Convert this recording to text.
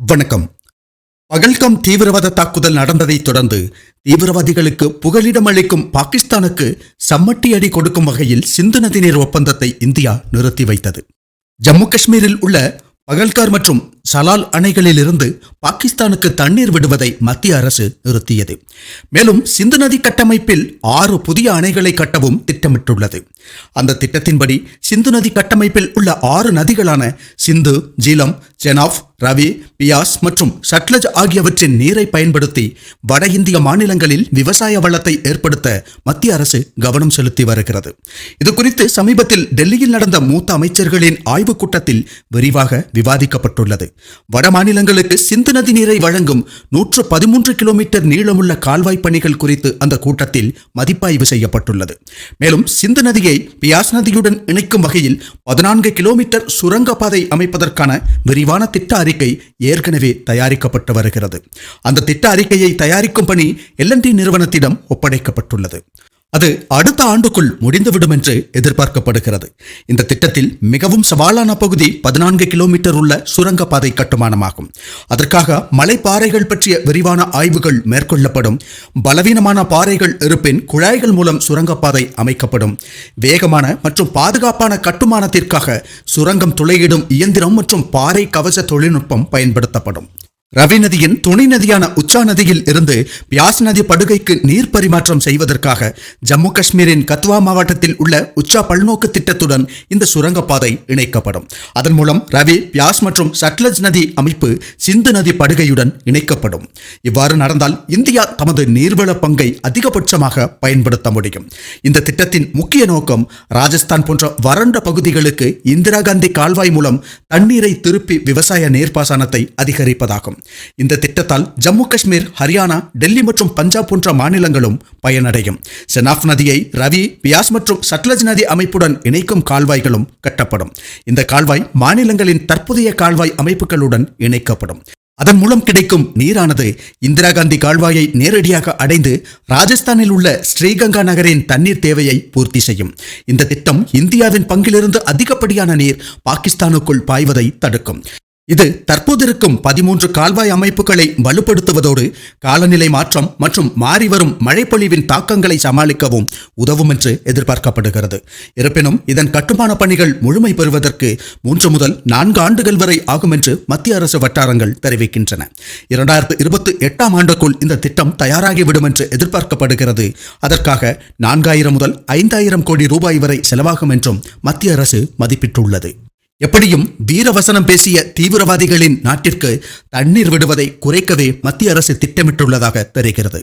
வணக்கம். பகல்காம் தீவிரவாத தாக்குதல் நடந்ததைத் தொடர்ந்து தீவிரவாதிகளுக்கு புகலிடம் அளிக்கும் பாகிஸ்தானுக்கு சம்மட்டி அடி கொடுக்கும் வகையில் சிந்து நதிநீர் ஒப்பந்தத்தை இந்தியா நிறுத்தி வைத்தது. ஜம்மு காஷ்மீரில் உள்ள பகல்கார் மற்றும் சலால் அணைகளிலிருந்து பாகிஸ்தானுக்கு தண்ணீர் விடுவதை மத்திய அரசு நிறுத்தியது. மேலும் சிந்து நதி கட்டமைப்பில் ஆறு புதிய அணைகளை கட்டவும் திட்டமிட்டுள்ளது. அந்த திட்டத்தின்படி சிந்து நதி கட்டமைப்பில் உள்ள ஆறு நதிகளான சிந்து ஜீலம் செனாப் ரவி பியாஸ் மற்றும் சட்லஜ் ஆகியவற்றின் நீரை பயன்படுத்தி வட இந்திய மாநிலங்களில் விவசாய வளத்தை ஏற்படுத்த மத்திய அரசு கவனம் செலுத்தி வருகிறது. இது குறித்து சமீபத்தில் டெல்லியில் நடந்த மூத்த அமைச்சர்களின் ஆய்வுக் கூட்டத்தில் விரிவாக விவாதிக்கப்பட்டுள்ளது. வட மாநிலங்களுக்கு சிந்து நதி நீரை வழங்கும் நூற்று பதிமூன்று கிலோமீட்டர் நீளமுள்ள கால்வாய் பணிகள் குறித்து அந்த கூட்டத்தில் மதிப்பாய்வு செய்யப்பட்டுள்ளது. மேலும் சிந்து நதியை பியாஸ் நதியுடன் இணைக்கும் வகையில் பதினான்கு கிலோமீட்டர் சுரங்கப்பாதை அமைப்பதற்கான விரிவான திட்ட அறிக்கை ஏற்கனவே தயாரிக்கப்பட்டு வருகிறது. அந்த திட்ட அறிக்கையை தயாரிக்கும் பணி எல்என்டி நிறுவனத்திடம் ஒப்படைக்கப்பட்டுள்ளது. அது அடுத்த ஆண்டுக்குள் முடிந்துவிடும் என்று எதிர்பார்க்கப்படுகிறது. இந்த திட்டத்தில் மிகவும் சவாலான பகுதி பதினான்கு கிலோமீட்டர் உள்ள சுரங்கப்பாதை கட்டுமானமாகும். அதற்காக மலைப்பாறைகள் பற்றிய விரிவான ஆய்வுகள் மேற்கொள்ளப்படும். பலவீனமான பாறைகள் இருப்பின் குழாய்கள் மூலம் சுரங்கப்பாதை அமைக்கப்படும். வேகமான மற்றும் பாதுகாப்பான கட்டுமானத்திற்காக சுரங்கம் துளையிடும் இயந்திரம் மற்றும் பாறை கவச தொழில்நுட்பம் பயன்படுத்தப்படும். ரவி நதியின் துணை நதியான உச்சா நதியில் இருந்து பியாஸ் நதி படுகைக்கு நீர் பரிமாற்றம் செய்வதற்காக ஜம்மு காஷ்மீரின் கத்வா மாவட்டத்தில் உள்ள உச்சா பல்நோக்கு திட்டத்துடன் இந்த சுரங்கப்பாதை இணைக்கப்படும். அதன் மூலம் ரவி பியாஸ் மற்றும் சட்லஜ் நதி அமைப்பு சிந்து நதி படுகையுடன் இணைக்கப்படும். இவ்வாறு நடந்தால் இந்தியா தமது நீர்வள பங்கை அதிகபட்சமாக பயன்படுத்த முடியும். இந்த திட்டத்தின் முக்கிய நோக்கம் ராஜஸ்தான் போன்ற வறண்ட பகுதிகளுக்கு இந்திரா காந்தி கால்வாய் மூலம் தண்ணீரை திருப்பி விவசாய நீர்ப்பாசனத்தை அதிகரிப்பதாகும். இந்த திட்டத்தால் ஜம்மு காஷ்மீர் ஹரியானா டெல்லி மற்றும் பஞ்சாப் போன்ற மாநிலங்களும் பயனடையும். செனாப் நதியை ரவி பியாஸ் மற்றும் சட்லஜ் நதி அமைப்புடன் இணைக்கும் கால்வாய்களும் கட்டப்படும். இந்த கால்வாய் மாநிலங்களின் தற்போதைய கால்வாய் அமைப்புகளுடன் இணைக்கப்படும். அதன் மூலம் கிடைக்கும் நீரானது இந்திரா காந்தி கால்வாயை நேரடியாக அடைந்து ராஜஸ்தானில் உள்ள ஸ்ரீகங்கா நகரின் தண்ணீர் தேவையை பூர்த்தி செய்யும். இந்த திட்டம் இந்தியாவின் பங்கிலிருந்து அதிகப்படியான நீர் பாகிஸ்தானுக்குள் பாய்வதை தடுக்கும். இது தற்போது இருக்கும் பதிமூன்று கால்வாய் அமைப்புகளை வலுப்படுத்துவதோடு காலநிலை மாற்றம் மற்றும் மாறிவரும் மழைப்பொழிவின் தாக்கங்களை சமாளிக்கவும் உதவும் என்று எதிர்பார்க்கப்படுகிறது. இருப்பினும் இதன் கட்டுமான பணிகள் முழுமை பெறுவதற்கு மூன்று முதல் நான்கு ஆண்டுகள் வரை ஆகும் என்று மத்திய அரசு வட்டாரங்கள் தெரிவிக்கின்றன. இரண்டாயிரத்து இருபத்தி எட்டாம் ஆண்டுக்குள் இந்த திட்டம் தயாராகிவிடும் என்று எதிர்பார்க்கப்படுகிறது. அதற்காக நான்காயிரம் முதல் ஐந்தாயிரம் கோடி ரூபாய் வரை செலவாகும் என்றும் மத்திய அரசு மதிப்பிட்டுள்ளது. எப்படியும் வீரவசனம் பேசிய தீவிரவாதிகளின் நாட்டிற்கு தண்ணீர் விடுவதை குறைக்கவே மத்திய அரசு திட்டமிட்டுள்ளதாக தெரிகிறது.